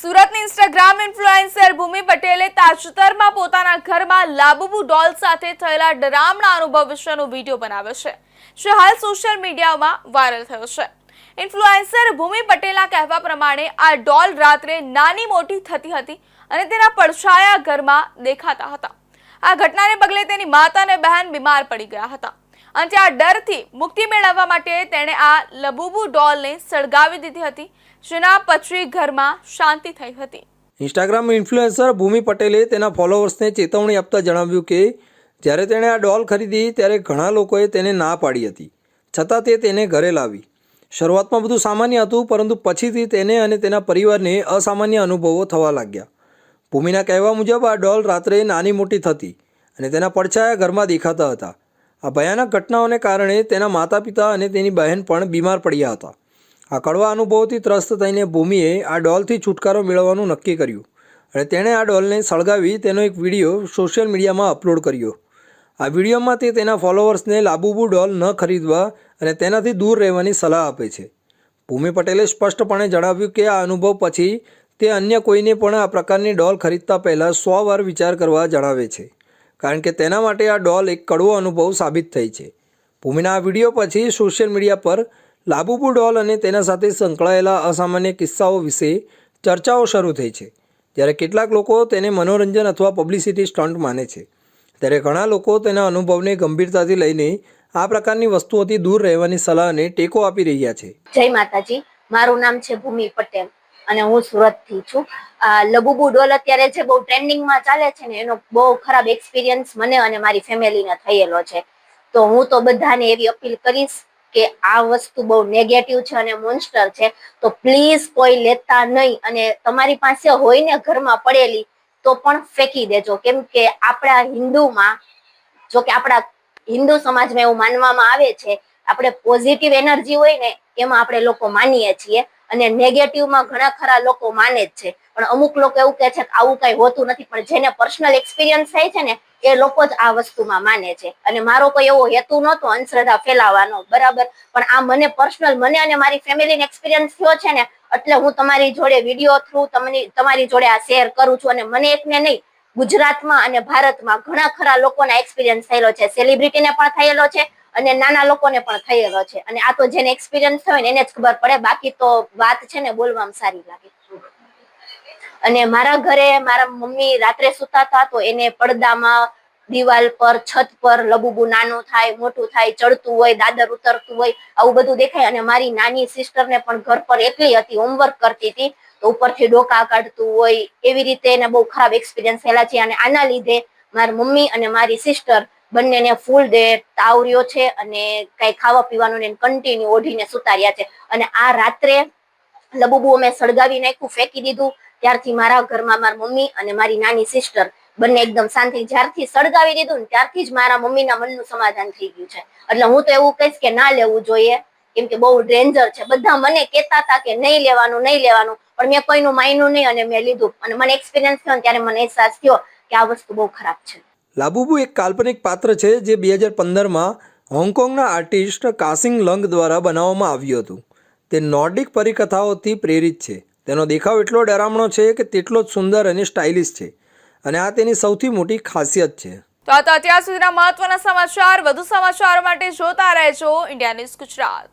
સુરતની Instagram influencer ભૂમિ પટેલે તાજેતરમાં પોતાના ઘરમાં લાબુબુ ડોલ સાથે થયેલા ડરામણા અનુભવ વિશેનો વીડિયો બનાવ્યો છે, જે હાલ સોશિયલ મીડિયામાં વાયરલ થયો છે. ઇન્ફ્લુએન્સર ભૂમિ પટેલના કહેવા પ્રમાણે આ ડોલ રાત્રે નાની મોટી થતી હતી અને તેના પડછાયા ઘરમાં દેખાતા હતા. આ ઘટનાને પગલે તેની માતા અને બહેન બીમાર પડી ગયા હતા. અને આ ડરથી મુક્તિ મેળવવા માટે તેણે આ લબુબુ ડોલને સળગાવી દીધી હતી, જેના પછી ઘરમાં શાંતિ થઈ હતી. ઇન્સ્ટાગ્રામ ઇન્ફ્લુએન્સર ભૂમિ પટેલે તેના ફોલોઅર્સને ચેતવણી આપતા જણાવ્યું કે, જ્યારે તેણે આ ડોલ ખરીદી, ત્યારે ઘણા લોકોએ તેને ના પાડી હતી. છતાં તે તેને ઘરે લાવી. શરૂઆતમાં બધું સામાન્ય હતું, પરંતુ પછીથી તેને અને તેના પરિવારને અસામાન્ય અનુભવો થવા લાગ્યા. ભૂમિના કહેવા મુજબ આ ડોલ રાત્રે નાની મોટી થતી અને તેના પડછાયા ઘરમાં દેખાતા હતા. આ ભયાનક ઘટનાઓને કારણે તેના માતા પિતા અને તેની બહેન પણ બીમાર પડ્યા હતા. આ કડવા અનુભવથી ત્રસ્ત થઈને ભૂમિએ આ ડોલથી છુટકારો મેળવવાનું નક્કી કર્યું અને તેણે આ ડોલને સળગાવી તેનો એક વીડિયો સોશિયલ મીડિયામાં અપલોડ કર્યો. આ વિડીયોમાં તે તેના ફોલોવર્સને લાબુબુ ડોલ ન ખરીદવા અને તેનાથી દૂર રહેવાની સલાહ આપે છે. ભૂમિ પટેલે સ્પષ્ટપણે જણાવ્યું કે આ અનુભવ પછી તે અન્ય કોઈને પણ આ પ્રકારની ડોલ ખરીદતા પહેલાં સો વાર વિચાર કરવા જણાવે છે. કારણ કે તેના માટે આ ડોલ એક કડવો અનુભવ સાબિત થઈ છે. ભૂમિના આ વીડિયો પછી સોશિયલ મીડિયા પર લાબુબુ ડોલ અને તેના સાથે સંકળાયેલા અસામાન્ય કિસ્સાઓ વિશે ચર્ચાઓ શરૂ થઈ છે. જ્યારે કેટલાક લોકો તેને મનોરંજન અથવા પબ્લિસિટી સ્ટન્ટ માને છે. ત્યારે ઘણા લોકો તેના અનુભવને ગંભીરતાથી લઈને આ પ્રકારની વસ્તુઓથી દૂર રહેવાની સલાહને ટેકો આપી રહ્યા છે. જય માતાજી. મારું નામ છે ભૂમિ પટેલ. અને હું સુરતથી છું. લબુબુ ડોલ અત્યારે જે બહુ ટ્રેન્ડિંગમાં ચાલે છે ને, એનો બહુ ખરાબ એક્સપિરિયન્સ મને અને મારી ફેમિલીને થયેલો છે. તો હું તો બધાને એવી અપીલ કરીશ કે આ વસ્તુ બહુ નેગેટિવ છે અને મોન્સ્ટર છે. તો પ્લીઝ કોઈ લેતા નહીં અને તમારી પાસે હોય ને ઘરમાં પડેલી, તો પણ ફેંકી દેજો. કેમ કે આપણા હિન્દુમાં, જો કે આપણા હિન્દુ સમાજમાં એવું માનવામાં આવે છે, આપણે પોઝિટિવ એનર્જી હોય ને, એમાં આપણે લોકો માનીએ છીએ. અને નેગેટિવમાં ઘણા ખરા લોકો માને જ છે. પણ અમુક લોકો એવું કહે છે કે આવું કઈ હોતું નથી, પણ જેને પર્સનલ એક્સપિરિયન્સ થાય છે ને, એ લોકો જ આ વસ્તુમાં માને છે. અને મારો કોઈ એવો હેતુ નહોતો અંધશ્રદ્ધા ફેલાવવાનો, બરાબર? પણ આ મને પર્સનલ મને અને મારી ફેમિલીને એક્સપિરિયન્સ થયો છે ને, એટલે હું તમારી જોડે વીડિયો થ્રુ તમને, તમારી જોડે આ શેર કરું છું. અને મને એકને નહીં, ગુજરાતમાં અને ભારતમાં ઘણા ખરા લોકોના એક્સપિરિયન્સ થયેલો છે. સેલિબ્રિટીને પણ થયેલો છે. અને નાના લોકોને પણ થયેલો છે. અને આ તો જેને એક્સપિરિયન્સ થયો ને એને જ ખબર પડે. બાકી તો વાત છે ને બોલવામાં સારી લાગે. અને મારા ઘરે મારા મમ્મી રાત્રે સુતા હતા તો એને પડદામાં દિવાલ પર, છત પર લબુબુ નાનું થાય, મોટું થાય, ચડતું હોય, દાદર ઉતરતું હોય, આવું બધું દેખાય. અને મારી નાની સિસ્ટરને પણ ઘર પર એકલી હતી હોમવર્ક કરતી હતી. તો ઉપરથી ડોકા કાઢતું હોય, એવી રીતે એને બહુ ખરાબ એક્સપિરિયન્સ થયેલા છે. અને આના લીધે મારી મમ્મી અને મારી સિસ્ટર બંનેને ફૂલ ડે તાવર્યો છે અને કઈ ખાવા પીવાનું ને કન્ટિન્યુ ઓઢીને સુતાર્યા છે. અને આ રાત્રે લબુબુ અમે સળગાવી નાખ્યું, ફેંકી દીધું. ત્યારથી મારા ઘરમાં મારી મમ્મી અને મારી નાની સિસ્ટર બંને એકદમ શાંતિ જ્યારથી સળગાવી દીધું ને ત્યારથી જ મારા મમ્મીના મનનું સમાધાન થઈ ગયું છે. એટલે હું તો એવું કહીશ કે ના લેવું જોઈએ. કેમ કે બહુ ડેન્જર છે. બધા મને કહેતા હતા કે નહીં લેવાનું નહીં લેવાનું. પણ મેં કોઈનું માન્યું નહીં અને મેં લીધું. અને મને એક્સપિરિયન્સ થયો ત્યારે મને અહેસાસ થયો કે આ વસ્તુ બહુ ખરાબ છે. લાબુબુ એક કાલ્પનિક પાત્ર છે જે બે હજાર પંદરમાં હોંગકોંગના આર્ટિસ્ટ કાસિંગ લંગ દ્વારા બનાવવામાં આવ્યું હતું. તે નોર્ડિક પરિકથાઓથી પ્રેરિત છે. તેનો દેખાવ એટલો ડરામણો છે કે તેટલો જ સુંદર અને સ્ટાઇલિશ છે. અને આ તેની સૌથી મોટી ખાસિયત છે. તો આ તો અત્યાર સુધીના મહત્વના સમાચાર. વધુ સમાચારો માટે જોતા રહેજો. India news Gujarat.